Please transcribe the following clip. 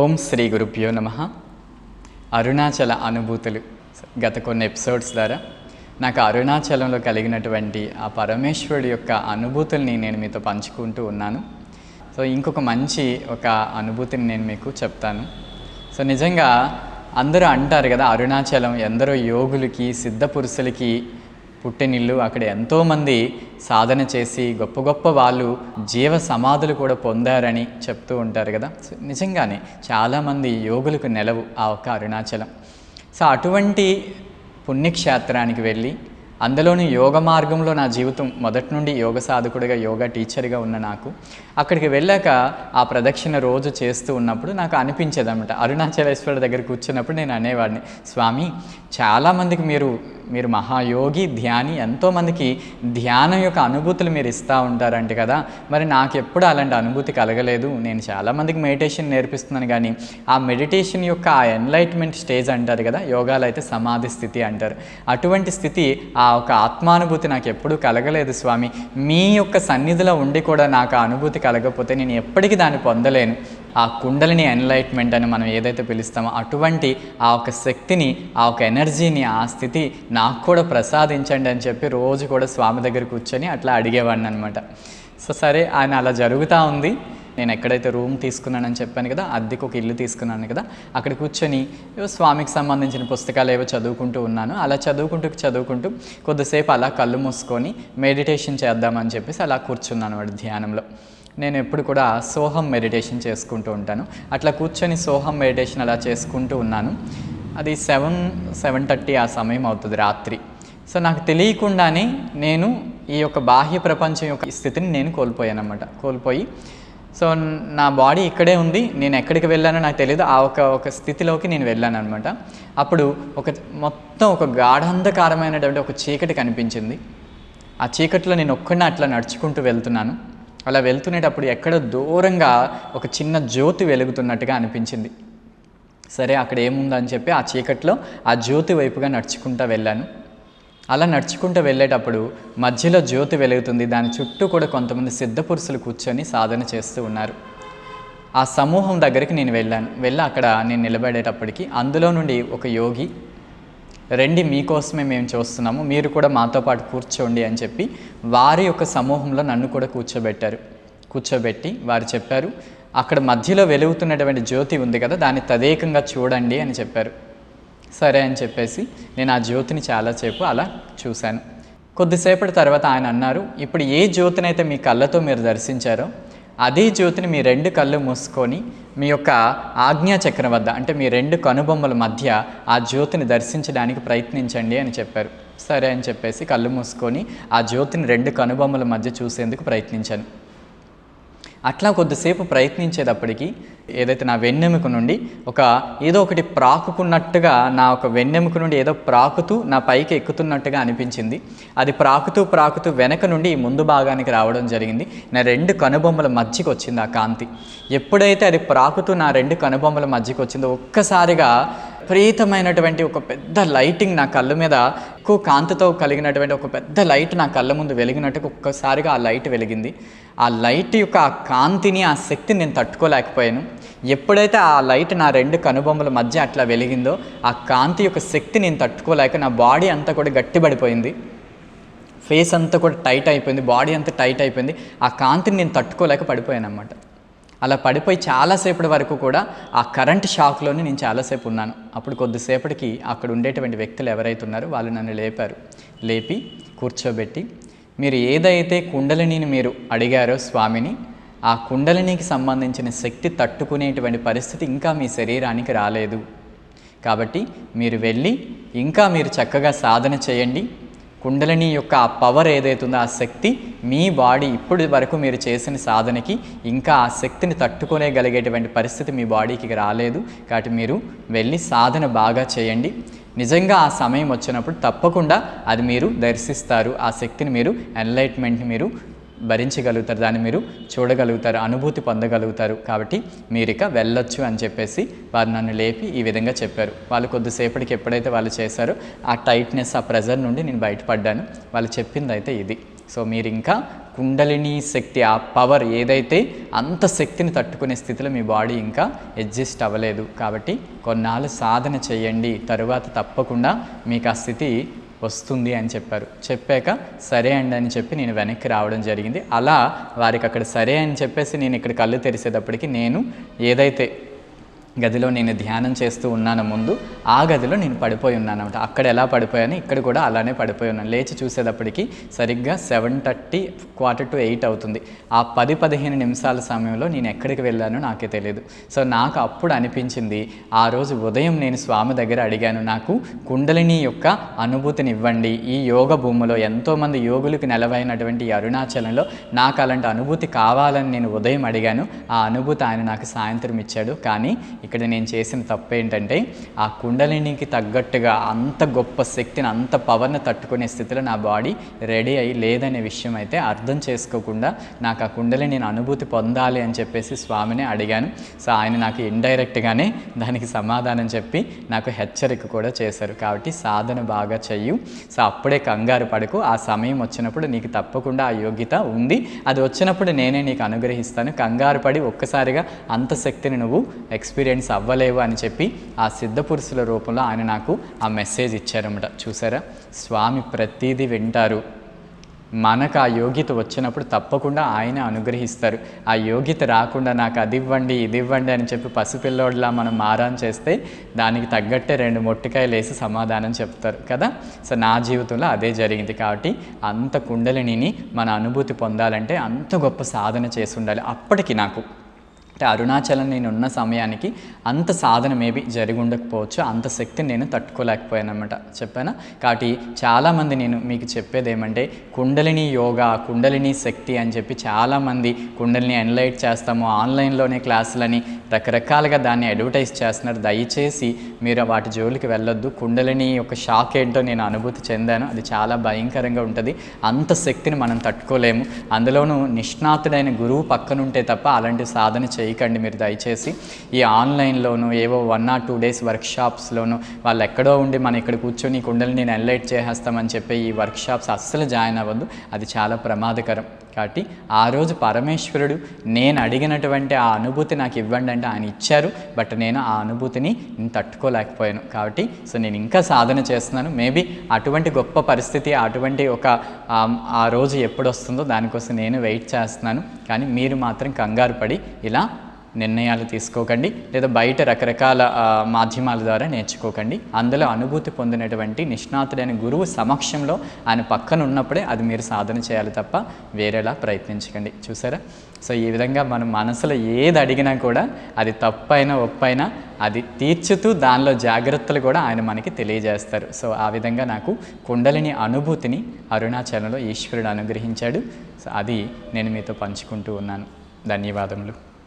ఓం శ్రీ గురుభ్యో నమ. అరుణాచల అనుభూతులు. గత కొన్ని ఎపిసోడ్స్ ద్వారా నాకు అరుణాచలంలో కలిగినటువంటి ఆ పరమేశ్వరుడి యొక్క అనుభూతుల్ని నేను మీతో పంచుకుంటూ ఉన్నాను. సో ఇంకొక మంచి ఒక అనుభూతిని నేను మీకు చెప్తాను. సో నిజంగా అందరూ అంటారు కదా అరుణాచలం ఎందరో యోగులకి సిద్ధ పురుషులకి పుట్టినిల్లు అక్కడ ఎంతోమంది సాధన చేసి గొప్ప గొప్ప వాళ్ళు జీవ సమాధులు కూడా పొందారని చెప్తూ ఉంటారు కదా. సో నిజంగానే చాలామంది యోగులకు నెలవు ఆ ఒక్క అరుణాచలం. సో అటువంటి పుణ్యక్షేత్రానికి వెళ్ళి అందులోని యోగ మార్గంలో నా జీవితం మొదటి నుండి యోగ సాధకుడిగా యోగా టీచర్గా ఉన్న నాకు అక్కడికి వెళ్ళాక ఆ ప్రదక్షిణ రోజు చేస్తూ ఉన్నప్పుడు నాకు అనిపించేది అనమాట అరుణాచలేశ్వరుడు దగ్గర కూర్చున్నప్పుడు నేను అనేవాడిని స్వామి చాలామందికి మీరు మీరు మహాయోగి ధ్యాని ఎంతోమందికి ధ్యానం యొక్క అనుభూతులు మీరు ఇస్తూ ఉంటారంట కదా. మరి నాకు ఎప్పుడు అలాంటి అనుభూతి కలగలేదు. నేను చాలామందికి మెడిటేషన్ నేర్పిస్తున్నాను కానీ ఆ మెడిటేషన్ యొక్క ఆ ఎన్లైట్మెంట్ స్టేజ్ అంటారు కదా యోగాలు అయితే సమాధి స్థితి అంటారు. అటువంటి స్థితి ఆ ఒక ఆత్మానుభూతి నాకు ఎప్పుడూ కలగలేదు స్వామి. మీ యొక్క సన్నిధిలో ఉండి కూడా నాకు ఆ అనుభూతి కలగకపోతే నేను ఎప్పటికీ దాన్ని పొందలేను. ఆ కుండలిని ఎన్లైట్మెంట్ అని మనం ఏదైతే పిలుస్తామో అటువంటి ఆ ఒక శక్తిని ఆ ఒక ఎనర్జీని ఆ స్థితి నాకు కూడా ప్రసాదించండి అని చెప్పి రోజు కూడా స్వామి దగ్గర కూర్చొని అట్లా అడిగేవాడిని అనమాట సో సరే ఆయన అలా జరుగుతూ ఉంది. నేను ఎక్కడైతే రూమ్ తీసుకున్నానని చెప్పాను కదా అద్దెకు ఒక ఇల్లు తీసుకున్నాను కదా అక్కడ కూర్చొని స్వామికి సంబంధించిన పుస్తకాలు ఏవో చదువుకుంటూ ఉన్నాను. అలా చదువుకుంటూ చదువుకుంటూ కొద్దిసేపు అలా కళ్ళు మూసుకొని మెడిటేషన్ చేద్దామని చెప్పేసి అలా కూర్చున్నాను వాడు ధ్యానంలో. నేను ఎప్పుడు కూడా సోహం మెడిటేషన్ చేసుకుంటూ ఉంటాను. అట్లా కూర్చొని సోహం మెడిటేషన్ అలా చేసుకుంటూ ఉన్నాను. అది సెవెన్ సెవెన్ థర్టీ ఆ సమయం అవుతుంది రాత్రి. సో నాకు తెలియకుండానే నేను ఈ యొక్క బాహ్య ప్రపంచం యొక్క స్థితిని నేను కోల్పోయాను అనమాట కోల్పోయి సో నా బాడీ ఇక్కడే ఉంది. నేను ఎక్కడికి వెళ్ళానో నాకు తెలియదు ఆ ఒక ఒక స్థితిలోకి నేను వెళ్ళాను అనమాట అప్పుడు ఒక మొత్తం ఒక గాఢంధకారమైనటువంటి ఒక చీకటి కనిపించింది. ఆ చీకట్లో నేను ఒక్కడిని అట్లా నడుచుకుంటూ వెళ్తున్నాను. అలా వెళ్తునేటప్పుడు ఎక్కడ దూరంగా ఒక చిన్న జ్యోతి వెలుగుతున్నట్టుగా అనిపించింది. సరే అక్కడ ఏముందని చెప్పి ఆ చీకట్లో ఆ జ్యోతి వైపుగా నడుచుకుంటూ వెళ్ళాను. అలా నడుచుకుంటూ వెళ్ళేటప్పుడు మధ్యలో జ్యోతి వెలుగుతుంది. దాని చుట్టూ కూడా కొంతమంది సిద్ధపురుషులు కూర్చొని సాధన చేస్తూ ఉన్నారు. ఆ సమూహం దగ్గరికి నేను వెళ్ళాను. వెళ్ళి అక్కడ నేను నిలబడేటప్పటికి అందులో నుండి ఒక యోగి రండి మీకోసమే మేము చూస్తున్నాము. మీరు కూడా మాతో పాటు కూర్చోండి అని చెప్పి వారి యొక్క సమూహంలో నన్ను కూడా కూర్చోబెట్టారు. కూర్చోబెట్టి వారు చెప్పారు అక్కడ మధ్యలో వెలుగుతున్నటువంటి జ్యోతి ఉంది కదా దాన్ని తదేకంగా చూడండి అని చెప్పారు. సరే అని చెప్పేసి నేను ఆ జ్యోతిని చాలాసేపు అలా చూశాను. కొద్దిసేపటి తర్వాత ఆయన అన్నారు ఇప్పుడు ఏ జ్యోతినైతే మీ కళ్ళతో మీరు దర్శించారో అదే జ్యోతిని మీ రెండు కళ్ళు మూసుకొని మీ యొక్క ఆజ్ఞా చక్రం వద్ద అంటే మీ రెండు కనుబొమ్మల మధ్య ఆ జ్యోతిని దర్శించడానికి ప్రయత్నించండి అని చెప్పారు. సరే అని చెప్పేసి కళ్ళు మూసుకొని ఆ జ్యోతిని రెండు కనుబొమ్మల మధ్య చూసేందుకు ప్రయత్నించాను. అట్లా కొద్దిసేపు ప్రయత్నించేటప్పటికి ఏదైతే నా వెన్నెముక నుండి ఒక ఏదో ఒకటి ప్రాకుకున్నట్టుగా నా ఒక వెన్నెముక నుండి ఏదో ప్రాకుతూ నా పైకి ఎక్కుతున్నట్టుగా అనిపించింది. అది ప్రాకుతూ ప్రాకుతూ వెనక నుండి ముందు భాగానికి రావడం జరిగింది. నా రెండు కనుబొమ్మల మధ్యకి వచ్చింది ఆ కాంతి. ఎప్పుడైతే అది ప్రాకుతూ నా రెండు కనుబొమ్మల మధ్యకి వచ్చిందో ఒక్కసారిగా విపరీతమైనటువంటి ఒక పెద్ద లైటింగ్ నా కళ్ళ మీద ఎక్కువ కాంతితో కలిగినటువంటి ఒక పెద్ద లైట్ నా కళ్ళ ముందు వెలిగినట్టుగా ఒక్కసారిగా ఆ లైట్ వెలిగింది. ఆ లైట్ యొక్క ఆ కాంతిని ఆ శక్తిని నేను తట్టుకోలేకపోయాను. ఎప్పుడైతే ఆ లైట్ నా రెండు కనుబొమ్మల మధ్య అట్లా వెలిగిందో ఆ కాంతి యొక్క శక్తి నేను తట్టుకోలేక నా బాడీ అంతా కూడా గట్టిపడిపోయింది. ఫేస్ అంతా కూడా టైట్ అయిపోయింది బాడీ అంతా టైట్ అయిపోయింది. ఆ కాంతిని నేను తట్టుకోలేక పడిపోయాను అన్నమాట అలా పడిపోయి చాలాసేపటి వరకు కూడా ఆ కరెంట్ షాక్లోనే నేను చాలాసేపు ఉన్నాను. అప్పుడు కొద్దిసేపటికి అక్కడ ఉండేటువంటి వ్యక్తులు ఎవరైతే ఉన్నారో వాళ్ళు నన్ను లేపారు. లేపి కూర్చోబెట్టి మీరు ఏదైతే కుండలిని మీరు అడిగారో స్వామిని ఆ కుండలినికి సంబంధించిన శక్తి తట్టుకునేటువంటి పరిస్థితి ఇంకా మీ శరీరానికి రాలేదు. కాబట్టి మీరు వెళ్ళి ఇంకా మీరు చక్కగా సాధన చేయండి. కుండలిని యొక్క ఆ పవర్ ఏదైతుందో ఆ శక్తి మీ బాడీ ఇప్పటి వరకు మీరు చేసిన సాధనకి ఇంకా ఆ శక్తిని తట్టుకోలేగలిగేటువంటి పరిస్థితి మీ బాడీకి రాలేదు. కాబట్టి మీరు వెళ్ళి సాధన బాగా చేయండి. నిజంగా ఆ సమయం వచ్చినప్పుడు తప్పకుండా అది మీరు దర్శిస్తారు. ఆ శక్తిని మీరు ఎన్లైట్మెంట్ని మీరు భరించగలుగుతారు దాన్ని మీరు చూడగలుగుతారు అనుభూతి పొందగలుగుతారు. కాబట్టి మీరు ఇక వెళ్ళొచ్చు అని చెప్పేసి వారు నన్ను లేపి ఈ విధంగా చెప్పారు. వాళ్ళు కొద్దిసేపటికి ఎప్పుడైతే వాళ్ళు చేశారో ఆ టైట్నెస్ ఆ ప్రెజర్ నుండి నేను బయటపడ్డాను. వాళ్ళు చెప్పింది అయితే ఇది. సో మీరు ఇంకా కుండలిని శక్తి ఆ పవర్ ఏదైతే అంత శక్తిని తట్టుకునే స్థితిలో మీ బాడీ ఇంకా అడ్జస్ట్ అవ్వలేదు. కాబట్టి కొన్నాళ్ళు సాధన చేయండి. తరువాత తప్పకుండా మీకు ఆ స్థితి వస్తుంది అని చెప్పారు. చెప్పాక సరే అండి అని చెప్పి నేను వెనక్కి రావడం జరిగింది. అలా వారికి అక్కడ సరే అని చెప్పేసి నేను ఇక్కడ కళ్ళు తెరిసేటప్పటికి నేను ఏదైతే గదిలో నేను ధ్యానం చేస్తూ ఉన్నాను ముందు ఆ గదిలో నేను పడిపోయి ఉన్నాను అనమాట అక్కడ ఎలా పడిపోయాను ఇక్కడ కూడా అలానే పడిపోయి ఉన్నాను. లేచి చూసేటప్పటికి సరిగ్గా seven thirty quarter to eight అవుతుంది. ఆ పది పదిహేను నిమిషాల సమయంలో నేను ఎక్కడికి వెళ్ళానో నాకే తెలియదు సో నాకు అప్పుడు అనిపించింది ఆ రోజు ఉదయం నేను స్వామి దగ్గర అడిగాను నాకు కుండలిని యొక్క అనుభూతిని ఇవ్వండి ఈ యోగ భూమిలో ఎంతోమంది యోగులకు నెలవైనటువంటి అరుణాచలంలో నాకు అలాంటి అనుభూతి కావాలని నేను ఉదయం అడిగాను. ఆ అనుభూతి ఆయన నాకు సాయంత్రం ఇచ్చాడు. కానీ ఇక్కడ నేను చేసిన తప్పు ఏంటంటే ఆ కుండలినికి తగ్గట్టుగా అంత గొప్ప శక్తిని అంత పవర్ని తట్టుకునే స్థితిలో నా బాడీ రెడీ అయ్యి లేదనే విషయం అయితే అర్థం చేసుకోకుండా నాకు ఆ కుండలిని నేను అనుభూతి పొందాలి అని చెప్పేసి స్వామిని అడిగాను. సో ఆయన నాకు ఇండైరెక్ట్గానే దానికి సమాధానం చెప్పి నాకు హెచ్చరిక కూడా చేశారు. కాబట్టి సాధన బాగా చెయ్యు. సో అప్పుడే కంగారు పడకు. ఆ సమయం వచ్చినప్పుడు నీకు తప్పకుండా ఆ యోగ్యత ఉంది. అది వచ్చినప్పుడు నేనే నీకు అనుగ్రహిస్తాను. కంగారు పడి ఒక్కసారిగా అంత శక్తిని నువ్వు ఎక్స్పీరియన్స్ అవ్వలేవు అని చెప్పి ఆ సిద్ధపురుషుల రూపంలో ఆయన నాకు ఆ మెసేజ్ ఇచ్చారన్నమాట. చూసారా? స్వామి ప్రతిదీ వింటారు. మనకు ఆ యోగ్యత వచ్చినప్పుడు తప్పకుండా ఆయన అనుగ్రహిస్తారు. ఆ యోగ్యత రాకుండా నాకు అది ఇవ్వండి ఇది ఇవ్వండి అని చెప్పి పసిపిల్లోడిలా మనం మారాన్ చేస్తే దానికి తగ్గట్టే రెండు మొట్టికాయలు వేసి సమాధానం చెప్తారు కదా? సో నా జీవితంలో అదే జరిగింది కాబట్టి అంత కుండలిని మన అనుభూతి పొందాలంటే అంత గొప్ప సాధన చేసి ఉండాలి. అప్పటికి నాకు అంటే అరుణాచలం నేను ఉన్న సమయానికి అంత సాధన మేబీ జరిగి ఉండకపోవచ్చు అంత శక్తిని నేను తట్టుకోలేకపోయాను అనమాట చెప్పానా? కాబట్టి చాలామంది నేను మీకు చెప్పేది ఏమంటే కుండలిని యోగా కుండలిని శక్తి అని చెప్పి చాలామంది కుండలిని ఎన్లైట్ చేస్తాము ఆన్లైన్లోనే క్లాసులని రకరకాలుగా దాన్ని అడ్వర్టైజ్ చేస్తున్నారు. దయచేసి మీరు వాటి జోలికి వెళ్ళొద్దు. కుండలిని యొక్క షాక్ ఏంటో నేను అనుభూతి చెందాను. అది చాలా భయంకరంగా ఉంటుంది. అంత శక్తిని మనం తట్టుకోలేము. అందులోనూ నిష్ణాతుడైన గురువు పక్కనుంటే తప్ప అలాంటి సాధన చేయకండి మీరు దయచేసి. ఈ ఆన్లైన్లోనూ ఏవో వన్ ఆర్ టూ డేస్ వర్క్షాప్స్లోనూ వాళ్ళు ఎక్కడో ఉండి మనం ఇక్కడ కూర్చొని కుండలిని నేను ఎన్లైట్ చేసేస్తామని చెప్పి ఈ వర్క్షాప్స్ అస్సలు జాయిన్ అవ్వద్దు. అది చాలా ప్రమాదకరం. కాబట్టి ఆ రోజు పరమేశ్వరుడు నేను అడిగినటువంటి ఆ అనుభూతి నాకు ఇవ్వండి అంటే ఆయన ఇచ్చారు బట్ నేను ఆ అనుభూతిని తట్టుకోలేకపోయాను. కాబట్టి సో నేను ఇంకా సాధన చేస్తున్నాను. మేబీ అటువంటి గొప్ప పరిస్థితి అటువంటి ఒక ఆ, ఆ రోజు ఎప్పుడు వస్తుందో దానికోసం నేను వెయిట్ చేస్తున్నాను. కానీ మీరు మాత్రం కంగారు పడి ఇలా నిర్ణయాలు తీసుకోకండి లేదా బయట రకరకాల మాధ్యమాల ద్వారా నేర్చుకోకండి. అందులో అనుభూతి పొందినటువంటి నిష్ణాతుడైన గురువు సమక్షంలో ఆయన పక్కన ఉన్నప్పుడే అది మీరు సాధన చేయాలి తప్ప వేరేలా ప్రయత్నించకండి. చూసారా? సో ఈ విధంగా మనం మనసులో ఏది అడిగినా కూడా అది తప్పైనా ఒప్పైనా అది తీర్చుతూ దానిలో జాగ్రత్తలు కూడా ఆయన మనకి తెలియజేస్తారు. సో ఆ విధంగా నాకు కుండలిని అనుభూతిని అరుణాచలంలో ఈశ్వరుడు అనుగ్రహించాడు. సో అది నేను మీతో పంచుకుంటూ ఉన్నాను. ధన్యవాదములు.